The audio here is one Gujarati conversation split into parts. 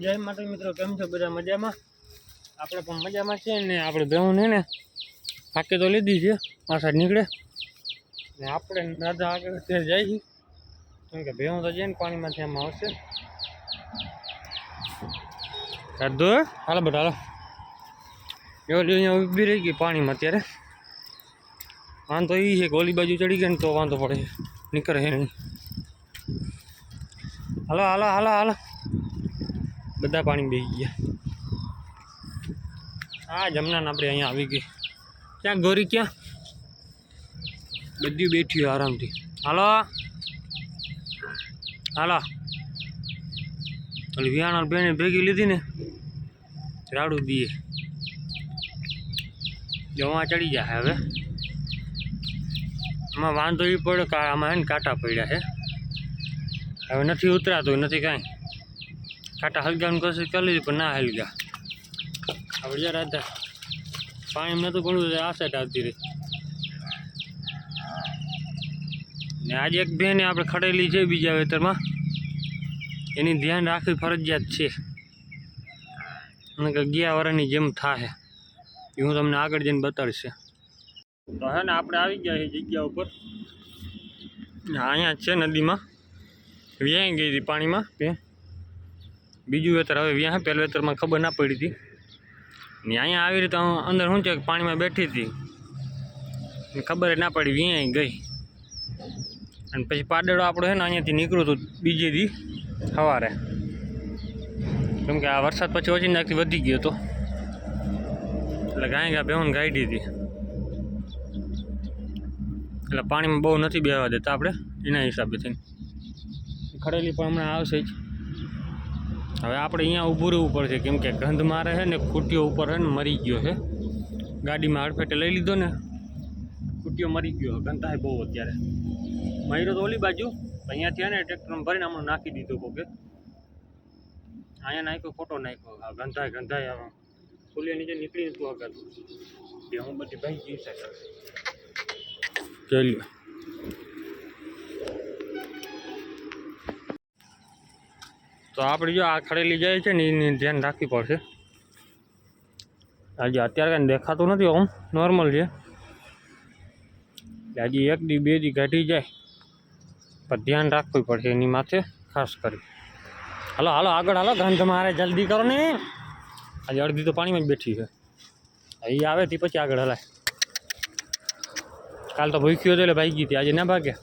જય માતા મિત્રો, કેમ છો? બધા મજામાં? આપણે પણ મજામાં છીએ ને આપણે ભેહું ને ને ફાંકી તો લીધી છે આ સાઈડ નીકળે. ને આપણે રાધા આગળ ત્યાં જાય છે. કેમ કે ભેહું તો જઈને પાણીમાંથી આમાં આવશે. રાધો હાલો બધા હાલો. એવડી અહીંયા ઊભી રહી ગઈ પાણીમાં અત્યારે. વાંધો એ છે કે ઓલી બાજુ ચડી ગઈ ને તો વાંધો પડે. નીકળે છે નહીં. હાલો હાલો હાલો હાલો. બધા પાણી બે ગયા. હા, જમનાને આપણે અહીંયા આવી ગઈ. ક્યાં ગોરી, ક્યાં? બધી બેઠી આરામથી. હાલો? હાલો? ઓલી વિયાણા બેને ભેગી લીધી ને, રાડું દીએ જવા ચડી જાય હવે. આમાં વાંધો એ પડ્યો કે આમાં હે ને કાંટા પડ્યા છે હવે નથી ઉતરાતું, નથી કાંઈ. કાંટા હલગાની કોશિશ કરી લીધી પણ ના હલગા આપણે જરા હતા પાણી નહોતું તો આ સાઈડ આવતી રહી. ને આજે એક બેને આપણે ખડેલી છે બીજા વેતરમાં. એની ધ્યાન રાખવી ફરજિયાત છે. કે ગયા વર્ષની જેમ થાય એ હું તમને આગળ જઈને બતાડશે. તો હે ને, આપણે આવી ગયા છે જગ્યા ઉપર. અહીંયા છે નદીમાં. વ્યાઈ ગઈ હતી પાણીમાં. બીજું વેતર હવે વ્યાં પહેલું વેતરમાં ખબર ના પડી હતી. ને અહીંયા આવી રીતે અંદર શું છે પાણીમાં બેઠી હતી. ખબર ના પડી, વ્યાં ગઈ. અને પછી પાડેડો આપણો છે ને અહીંયાથી નીકળ્યું હતું બીજે દી સવારે. કેમ કે આ વરસાદ પછી ઓછી નાખી, વધી ગયો હતો એટલે ગાય ગા બેહું ગાઈડી હતી. એટલે પાણીમાં બહુ નથી બેવા દેતા આપણે, એના હિસાબે થઈને. ખડેલી પણ હમણાં આવશે જ. હવે આપણે અહીંયા ઊભું રહેવું પડશે. કેમ કે ગંધ મારે છે ને, ખૂટીઓ ઉપર છે ને મરી ગયો છે. ગાડીમાં હડફેટે લઈ લીધો ને, ખૂટીઓ મરી ગયો. ગંધાય બહુ અત્યારે. મહિરો તો ઓલી બાજુ. અહીંયાથી ને ટ્રેક્ટરમાં ભરીને હમણાં નાખી દીધું કોકે. અહીંયા નાખ્યો, ખોટો નાખ્યો. આ ગંધાય ગંધાય આવા ફૂલિયા નીચે નીકળી નતું આગળ. કે હું બધી ભાઈ ગઈ છે. તો આપણે જો આ ખડેલી જાય છે ને એની ધ્યાન રાખવી પડશે. આજે અત્યારે કાંઈ દેખાતું નથી આમ નોર્મલ છે. એટલે હજી એક દી બે દી ઘટી જાય. પણ ધ્યાન રાખવું પડશે એની માથે, ખાસ કરી. હાલો હાલો, આગળ હાલો ગંધ મારે જલ્દી કરો ને. આજે અડધી તો પાણીમાં જ બેઠી છે. એ આવે તે પછી આગળ હલાય. કાલ તો ભૂખ્યો હતો એટલે ભાઈ ગઈ હતી, આજે ના ભાગે.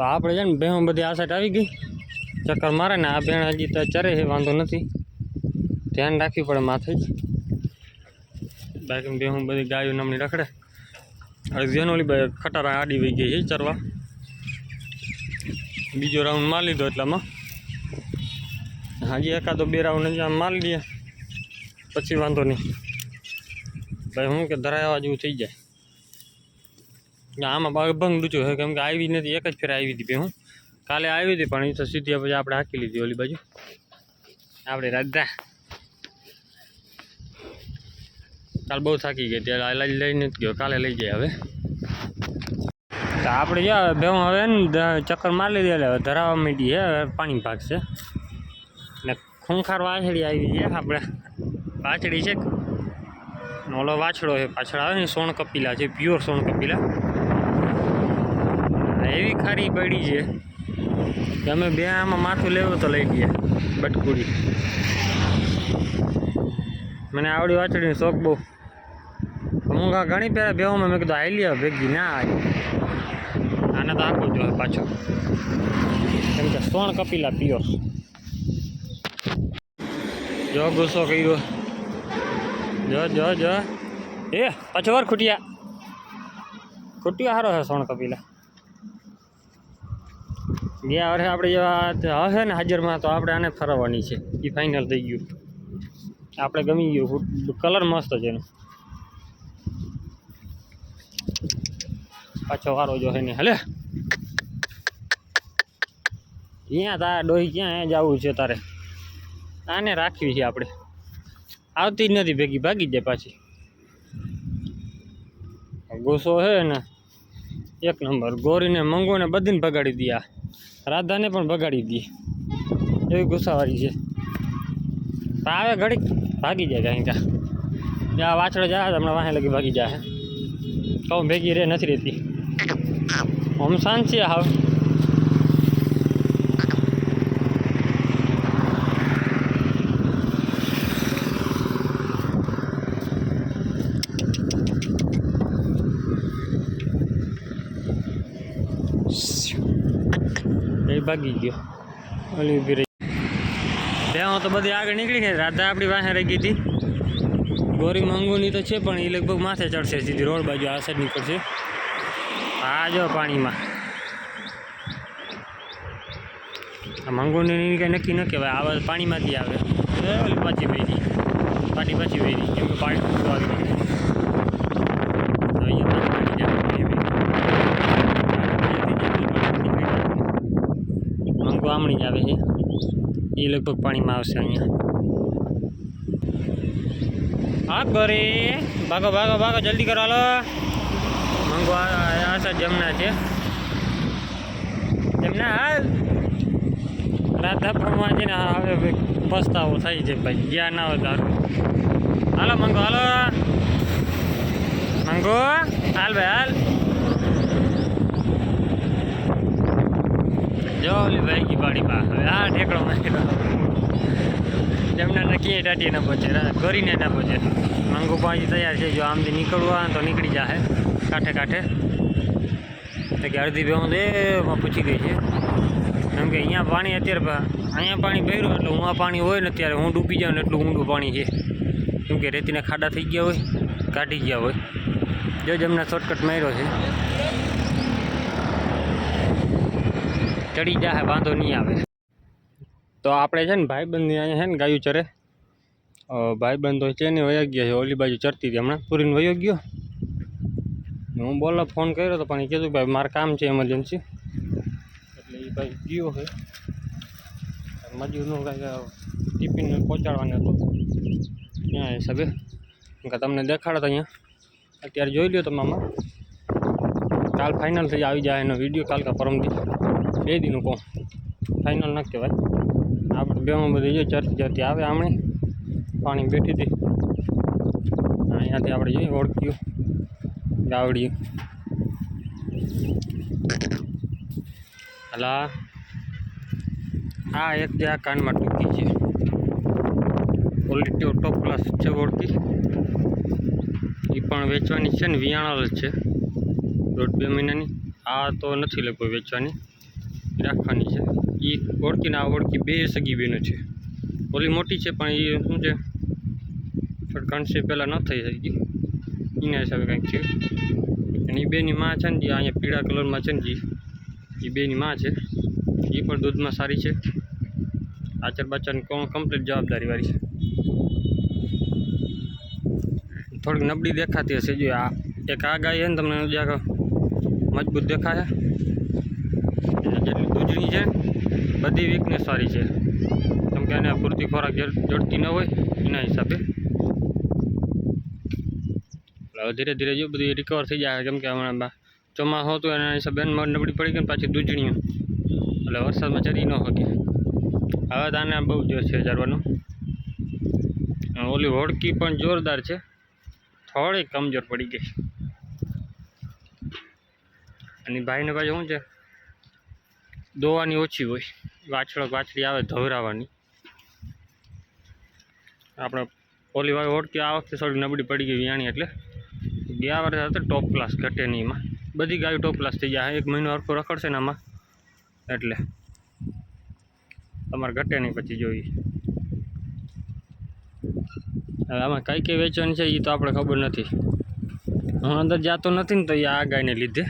તો આપણે છે ને બેહું બધી આ આવી ગઈ. ચક્કર મારે ને આ બેન હજી તો ચરે છે વાંધો નથી. ધ્યાન રાખવી પડે માથે જ. બાકી બેહું બધી ગાયો નમણી રખડે. અડધી ઓલી ખટારા આડી વહી ગઈ છે ચરવા. બીજો રાઉન્ડ માર લીધો એટલામાં. હાજી એકાદો બે રાઉન્ડ હજી આમ માર લઈએ પછી વાંધો નહીં. ભાઈ હું કે ધરાવા જેવું થઈ જાય. આમાં ભંગ ડૂચું છે કેમ કે આવી નથી, એક જ ફેર આવી હતી હું કાલે આવી હતી, પણ એ તો સીધી પછી આપણે હાકી લીધી ઓલી બાજુ. આપણે રાધા. કાલ બહુ થાકી ગઈ ત્યારે લઈ જ ગયો, કાલે લઈ જાય હવે. તો આપણે જ્યાં ભેવું હવે ને ચક્કર મારી લીધી, એટલે ધરાવા માંડી હવે પાણી ભાગશે ને ખૂંખાર વાછડી આવી છે, આપણે. વાછડી છે ઓલો વાછડો છે, પાછળ આવે ને સોણ કપિલા છે પ્યોર સોણ કપિલા એવી ખારી પડી છે કે અમે બે આમાં માથું લેવું તો લઈ ગયા, બટકુડી. મને આવડી વાછડીનો શોખ બહુ. હું ઘણી પહેલાં બેવામાં મેં કીધું આવી લ્યો ભેગી, ના આવી આને તો આખો જોઈએ પાછો. કેમ કે સોણ કપિલા પીઓ જો ગુસ્સો કર્યો. જો જો જો. એ, પાછો વાર ખૂટ્યા. ખૂટ્યો સારો છે સોણ કપિલા. ગયા વર્ષે આપણે જેવા હશે ને હાજરમાં, તો આપણે આને ફરવાની છે. એ ફાઇનલ થઈ ગયું. આપણે ગમી ગયું. કલર મસ્ત છે એનો. પાછો વારો જો હે ને, હલે. અહીંયા તારે ડોહી ક્યાં જવું છે તારે? આને રાખવી છે આપણે. આવતી જ નથી ભેગી, ભાગી જાય પાછી. ગુસ્સો છે ને. એક નંબર. ગોરીને મંગોને બધીને ભગાડી દીયા. રાધાને પણ ભગાડી દી એવી ગુસ્સાવાળી છે. આવે ઘડીક, ભાગી જાય કાંઈ કા જ્યાં વાછડો જાય, હમણાં વાહે લગી ભાગી જાય. કહું, ભેગી રે, નથી રહેતી હમ શાંત છે હાવ એ ભાગી ગયો. ઓલી ઊભી રહી ત્યાં તો બધી આગળ નીકળી ગઈ રાધા આપણી પાસે રહી ગઈ હતી. ગોરી મંગુની તો છે, પણ એ લગભગ માથે ચડશે સીધી. રોડ બાજુ આ સાઈડ નીકળશે. આ જો પાણીમાં. આ મંગુની કંઈ નક્કી ન કહેવાય. આવા પાણીમાંથી આવે. પાછી વહી પાણી પાછી વહી કેમ કે પાણી આવી ગયું તો અહીંયા પાછી પાછી જાય જ આવે છે. એ લગભગ પાણીમાં આવશે અહીંયા. હા, ઘરે. ભાગો ભાગો ભાગો, જલ્દી કરો, હાલો. મંગો આ જમના છે. જમના, હાલ. રાધા છે ને હવે પસ્તાવો થાય છે ભાઈ. જ્યાં ના હોય તારું હાલો, મંગો હાલો. મંગો, હાલ ભાઈ, હાલ. જો ઓલી ભાઈ પાડી પા હવે આ ઠેકડો માર્યો. જમના નક્કી ટાટી ના પહોંચે ગરીને ના પહોંચે. મંગુ પાણી તૈયાર છે, જો આમથી નીકળવા તો નીકળી જાહે. કાંઠે કાંઠે. કે અડધી બેહું એમાં પૂછી ગઈ છે. કેમ કે અહીંયા પાણી અત્યારે અહીંયા પાણી ભર્યું એટલે હું આ પાણી હોય ને ત્યારે હું ડૂબી જાઉં ને એટલું ઊંડું પાણી છે. કેમ કે રેતીના ખાડા થઈ ગયા હોય, કાઢી ગયા હોય. જો જમના શોર્ટકટ માર્યો છે. ચડી જાય વાંધો નહીં આવે. તો આપણે છે ને ભાઈબંધની અહીંયા છે ને ગાયું ચરે. ભાઈબંધ ભાઈબંધો છે ને વયા ગયા છે? ઓલી બાજુ ચરતી હતી હમણાં. પૂરીને વયો ગયો. હું બોલો ફોન કર્યો તો, પણ એ કીધું ભાઈ મારે કામ છે એમરજન્સી એટલે એ ભાઈ ગયો છે. મજૂરનું કાંઈક ટિફિન પહોંચાડવાનું હતું. ત્યાં હિસાબે તમને દેખાડો તો અહીંયા. અત્યારે જોઈ લ્યો તમે આમાં. કાલ ફાઇનલ થઈ આવી જાય એનો વીડિયો કાલ કા પરમથી બે દીનું કહું ફાઇનલ ન કહેવાય. આપણે બેમાં બધી જો ચરતી ચરતી આવે આમણે, પાણી બેઠી હતી. અહીંયાથી આપણે જોઈએ, ઓળખ્યું. ગાવડ્યું. હલા આ એક જે આ કાનમાં ટૂંકી છે. ક્વોલિટી ટોપ ક્લાસ છે ઓળખી એ પણ વેચવાની છે ને વિયાણલ છે. દોઢ બે મહિનાની. આ તો નથી લખ્યું વેચવાની. રાખવાની છે. એ ઓળખીને આ ઓળખી બે સગી બેનો છે. ઓલી મોટી છે, પણ એ શું છે? થોડી કણસી પહેલાં ન થઈ શકી. એના હિસાબે કંઈક છે. અને એ બેની માં છે ને જે અહીંયા પીળા કલરમાં છે ને, જે. એ બેની માં છે. એ પણ દૂધમાં સારી છે. આચર બાચરની કમ્પ્લીટ જવાબદારીવાળી છે. થોડીક નબળી દેખાતી હશે, જો આ એક આ ગાય છે ને, તમને જરાક મજબૂત દેખાય જેટલી દૂધણી છે. બધી વીકનેસ સારી છે. કેમ કે એને પૂરતી ખોરાક જડ- જડતી ન હોય, એના હિસાબે. હવે ધીરે ધીરે જો બધી રિકવર થઈ જાય. કેમ કે હમણાં ચોમાસું હતું, એના હિસાબે નબળી પડી ગઈ પાછી દૂધણીઓ એટલે વરસાદમાં ચરી ન શકે. હવે તો આને બહુ જોર છે ચરવાનું ઓલી હોડકી પણ જોરદાર છે. થોડી કમજોર પડી ગઈ. અને ભાઈને પાછું શું છે? દોવાની ઓછી હોય. વાછડો વાછળી આવે ધવરાવાની. આપણે ઓલી વાર ઓળખી, આ વખતે થોડી નબળી પડી ગઈ વિયાણી એટલે. ગયા વર્ષે હતો ટોપ ક્લાસ ઘટે નહીં એમાં બધી ગાયો ટોપ ક્લાસ થઈ જાય એક મહિનો હરખો રખડશે ને આમાં. એટલે તમારે ઘટે નહીં પછી જોઈએ. હવે આમાં કઈ કઈ વેચવાની છે એ તો આપણે ખબર નથી. હું અંદર જાતો નથી ને તો એ આ ગાયને લીધે.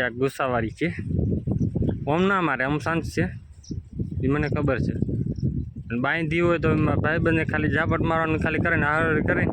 જ્યાં ગુસ્સાવાળી છે. ઓમ ના મારે આમ શાંત છે. એ મને ખબર છે. અને બાંધી હોય તો એમાં ભાઈબંધને ખાલી ઝાપટ મારવાનું ખાલી કરે ને હાર કરે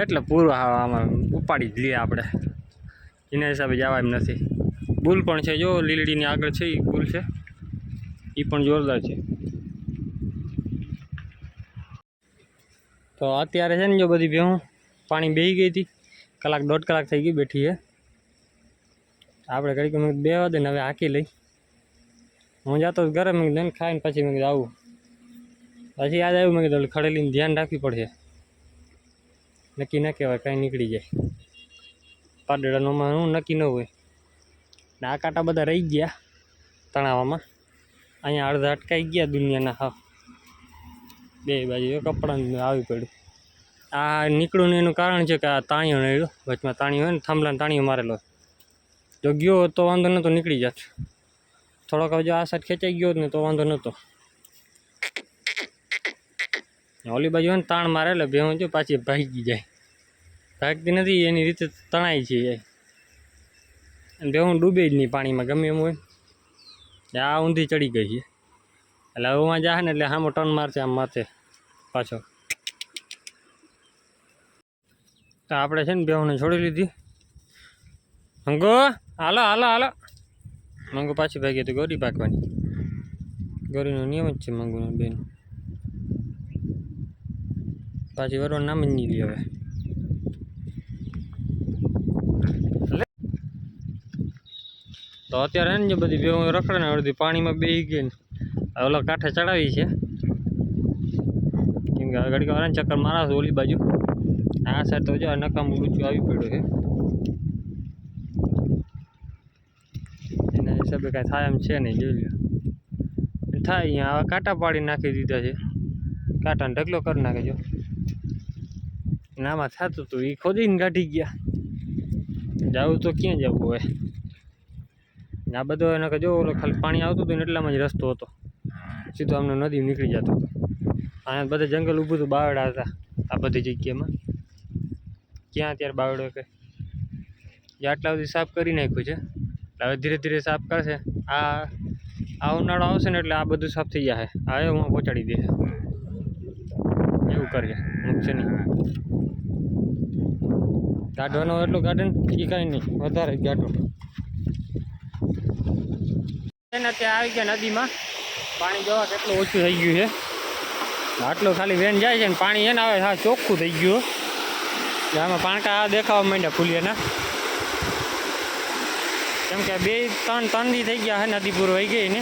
એટલે પૂરું આમાં ઉપાડી જ લઈએ આપણે. એના હિસાબે જવા એમ નથી. બુલ પણ છે. જો લીલડીની આગળ છે એ બુલ છે. એ પણ જોરદાર છે. તો અત્યારે છે ને જો બધી ભેહું પાણી બેહી ગઈ હતી. કલાક દોઢ કલાક થઈ ગઈ બેઠી છે આપણે ઘડીક મેં બે વાગે ને હવે હાંકી લઈ. હું જતો ઘરે, મેં લઈને ખાઈને પછી મેં આવું. પછી યાદ આવ્યું, મેં કીધું ખડેલીને ધ્યાન રાખવી પડશે. નક્કી ના કહેવાય, કાંઈ નીકળી જાય. પાડેડાનોમાં હું નક્કી ન હોય. ને આ કાંટા બધા રહી ગયા તણાવામાં. અહીંયા અડધા અટકાઈ ગયા દુનિયાના હા. બે બાજુ કપડાં આવી પડ્યું. આ નીકળું એનું કારણ છે કે આ તાણીઓ નડ્યો વચમાં તાણીઓ હોય ને થાંભલાને તાણીઓ મારેલો હોય. જો ગયો તો વાંધો નહોતો નીકળી જાત. થોડોક હવે જો આ સાઈડ ખેંચાઈ ગયો ને તો વાંધો નહોતો ઓલી બાજુ હોય ને તાણ મારે, એટલે ભેહું જો પાછી ભાગી જાય. ભાગતી નથી, એની રીતે તણાય છે એ. ભેહું ડૂબે જ નહીં પાણીમાં, ગમે એમ હોય. આ ઊંધી ચડી ગઈ છે. એટલે હવે હું જાય ને એટલે સામો ટર્ન મારશે આમ માથે, પાછો. તો આપણે છે ને બેહુને છોડી લીધી. મંગો હાલો હાલો હાલો મંગો પાછી ભાગી તો ગોરી પાકવાની ગોરીનો નિયમ જ છે મંગુનો બેન પાછી વરવાનું નામ જ નહીં લે હવે લે. તો અત્યારે હે ને જે બધી બેહું રખડે ને અડધી પાણીમાં બેસી ગઈ ને હવે ઓલા કાંઠે ચડાવી છે કેમ કે ઘડીક વાર ચક્કર મારા છે ઓલી બાજુ આ સાઈડ તો જો આ નકામું ડૂચું આવી પડ્યું છે એના હિસાબે કાંઈ થાય એમ છે નહીં, જોઈ લો થાય અહીંયા આવા કાંટા પાડી નાખી દીધા છે. કાંટાને ઢગલો કરી નાખે જો. આમાં થતું હતું એ ખોદીને કાઢી ગયા. જવું તો ક્યાં જવું હોય આ બધો એને જો ઓલો ખાલી પાણી આવતું હતું ને એટલામાં જ રસ્તો હતો. સીધો અમને નદી નીકળી જતો હતો. અહીંયા બધા જંગલ ઊભું હતું બાવડા હતા આ બધી જગ્યામાં. ક્યાં અત્યારે બાવડો કે? જે આટલા સુધી સાફ કરી નાખ્યું છે. હવે ધીરે ધીરે સાફ કરશે. આ આ ઉનાળો આવશે ને એટલે આ બધું સાફ થઈ જશે હવે હું પહોંચાડી દઈશ. એવું કરીએ. મૂકશે નહીં. કાઢવાનો એટલું કાઢે ને એ કાંઈ નહીં. વધારે કાઢો એને ત્યાં આવી ગયા નદીમાં. પાણી જોવા કેટલું ઓછું થઈ ગયું છે. આટલું ખાલી વેન જાય છે ને પાણી એને આવે હા ચોખ્ખું થઈ ગયું. આમાં પાણકા દેખાવા માંડ્યા ફૂલિયાના. કેમ કે બે ત્રણ ત્રણ દી થઈ ગયા હે નદી પૂર વહી ગઈ ને.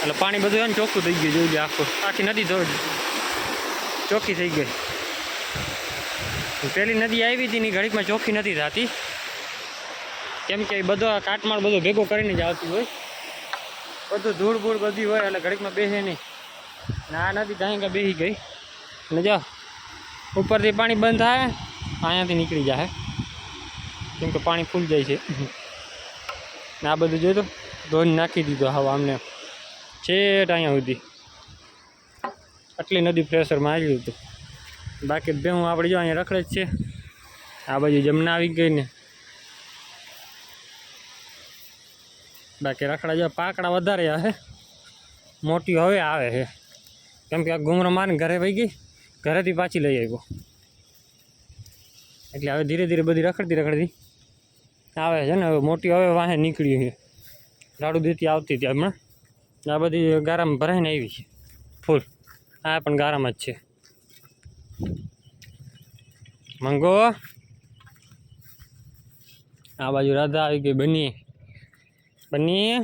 એટલે પાણી બધું એને ચોખ્ખું થઈ ગયું, જોઈ લે આખું. આખી નદી ચોખ્ખી થઈ ગઈ. પેલી નદી આવી હતી ને ઘડીકમાં ચોખ્ખી નથી થતી. કેમ કે બધો આ કાટમાળ બધો ભેગો કરીને જ આવતી હોય. બધું ધૂળ ભૂળ બધી હોય, એટલે ઘડીકમાં બેસે નહીં. ના આ નદી ગાય બેસી ગઈ. ને જો, ઉપરથી પાણી બંધ થાય, અહીંયાથી નીકળી જાય. કેમ કે પાણી ફૂલ જાય છે. ને આ બધું જોયું તો ધોઈને નાખી દીધો હવે આમને છેટ અહીંયા સુધી. આટલી નદી પ્રેશરમાં આવ્યું હતું. બાકી બે હું આપણે જો અહીંયા રખડે જ છે. આ બાજુ જમના આવી ગઈ ને. બાકી રખડા જો પાકડા વધારે આવે મોટી હવે આવે છે કેમ કે આ ઘૂમરો મારીને ઘરે વહી ગઈ. ઘરેથી પાછી લઈ આવ્યો. એટલે હવે ધીરે ધીરે બધી રખડતી રખડતી આવે છે ને હવે મોટી હવે વાહે નીકળી છે. લાડુ દેતી આવતી હતી હમણાં. આ બધી ગારામાં ભરાઈને આવી છે. ફૂલ. આ પણ ગારામાં જ છે. મંગો. આ બાજુ રાધા આવી ગઈ બની. બની.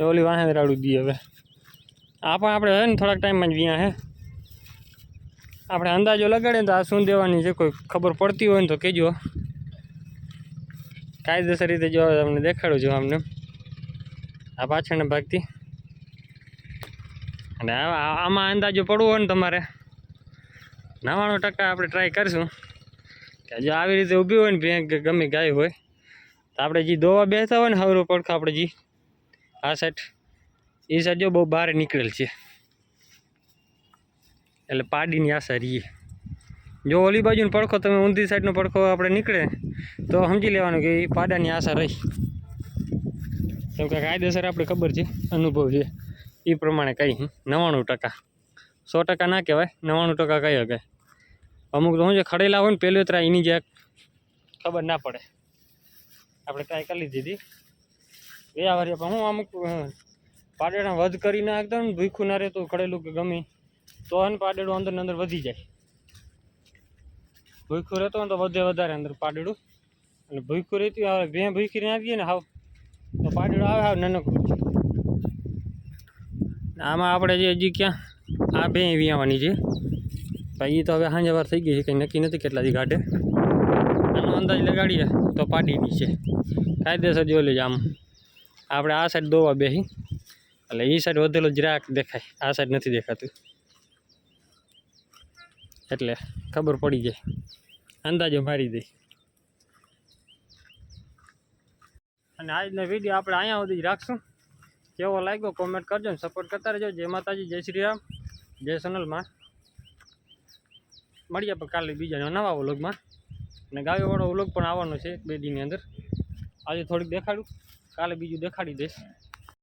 ઓલી વાહે રાડું દી હવે. આ પણ આપણે હે ને, થોડાક ટાઈમમાં જ વ્યાં હે. આપણે અંદાજો લગાડીએ તો આ શું દેવાની છે કોઈ ખબર પડતી હોય ને તો કહેજો. કાયદેસર રીતે જો તમને દેખાડું છું અમને આ પાછળના ભાગથી. અને આમાં અંદાજો પડવો હોય ને તમારે. નવ્વાણું ટકા આપણે ટ્રાય કરીશું. કે જો આવી રીતે ઊભી હોય ને ભેંક ગમે ગાય હોય, તો આપણે જે દોવા બેસતા હોય ને હવરો પડખા આપણે જે આ સાઈડ એ સાઈડ જો બહુ બહાર નીકળેલ છે. એટલે પાડીની આશા રહીએ જો ઓલી બાજુનો પડખો તમે ઊંધી સાઈડનો પડખો આપણે નીકળે તો સમજી લેવાનું કે એ પાડાની આશા રહી. કેમ કે કાયદેસર આપણે ખબર છે અનુભવ છે. એ પ્રમાણે કહી નવ્વાણું ટકા. સો ટકા ના કહેવાય નવ્વાણું ટકા કહી શકાય અમુક તો શું છે ખડેલા હોય ને પહેલું ત્રા એની જે ખબર ના પડે. આપણે ટ્રાય કરી દીધી ગયા વારે પણ હું અમુક અ, વધ કરીને એકદમ ભૂખું ના રહેતું ખડેલું કે ગમે. તો એને પાડેડું અંદર અંદર વધી જાય. ભૂખ્યું રહેતો ને તો વધે વધારે અંદર પાડેડું. અને ભૂખ્યું રહેતી હવે બે ભૂખી આવીએ ને હાવ, તો પાડેડો આવે હાવ નાનકડું આમાં આપણે જે હજી ક્યાં, આ બે એવી આવવાની છે એ તો હવે સાંજે વાર થઈ ગઈ છે, કંઈ નક્કી નથી કેટલાથી કાઢે આનો અંદાજ લગાડીએ, તો પાડીની છે. કાયદેસર જોઈ લેજો આમ. આપણે આ સાઈડ દોવા બેસી એટલે એ સાઈડ વધેલો જરાક દેખાય. આ સાઈડ નથી દેખાતું. એટલે ખબર પડી જાય. અંદાજો મારી દઈ અને આજનો વીડિયો આપણે અહીંયા સુધી રાખશું. કેવો લાગ્યો કોમેન્ટ કરજો ને સપોર્ટ કરતા રહેજો. જય માતાજી, જય શ્રી રામ, જય સોનલમાં મળીએ આપણે કાલે બીજા નવા વ્લોગમાં. અને ગાયોવાળો વ્લોગ પણ આવવાનો છે બે દીની અંદર. આજે થોડીક દેખાડું. કાલે બીજું દેખાડી દઈશ.